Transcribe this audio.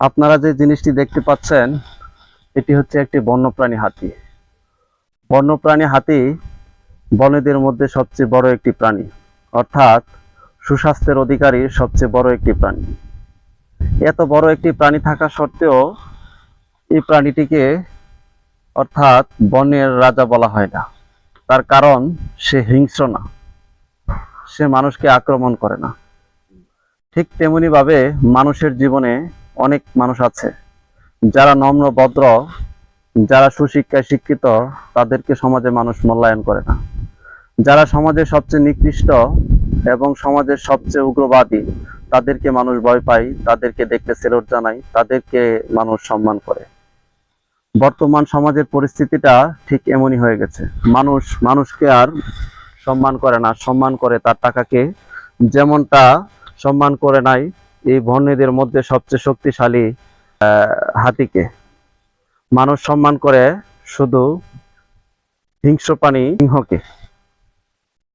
আপনারা যে জিনিসটি দেখতে পাচ্ছেন, এটি হচ্ছে একটি বন্যপ্রাণী হাতি। বন্যপ্রাণী হাতি বনেদের মধ্যে সবচেয়ে বড় একটি প্রাণী, অর্থাৎ সুস্বাস্থ্যের অধিকারী সবচেয়ে বড় একটি প্রাণী। এত বড় একটি প্রাণী থাকা সত্ত্বেও এই প্রাণীটিকে অর্থাৎ বনের রাজা বলা হয় না। তার কারণ, সে হিংস্র না। সে মানুষকে আক্রমণ করে না। ঠিক তেমনি ভাবে মানুষের জীবনে অনেক মানুষ আছে। যারা নম্র, ভদ্র, যারা সুশিক্ষায় শিক্ষিত, তাদেরকে সমাজে মানুষ মূল্যায়ন করে না। যারা সমাজের সবচেয়ে নিকৃষ্ট এবং সমাজের সবচেয়ে উগ্রবাদী, তাদেরকে মানুষ ভয় পায়, তাদেরকে দেখতে সেলট জানায়, তাদেরকে মানুষ সম্মান করে। বর্তমান সমাজের পরিস্থিতিটা ঠিক এমনই হয়ে গেছে। মানুষ, মানুষকে আর সম্মান করে না, সম্মান করে তার টাকাকে। যেমনটা সম্মান করে নাই এই বন্যদের মধ্যে সবচেয়ে শক্তিশালী হাতিকে। মানুষ সম্মান করে শুধু হিংস্র প্রাণী সিংহকে।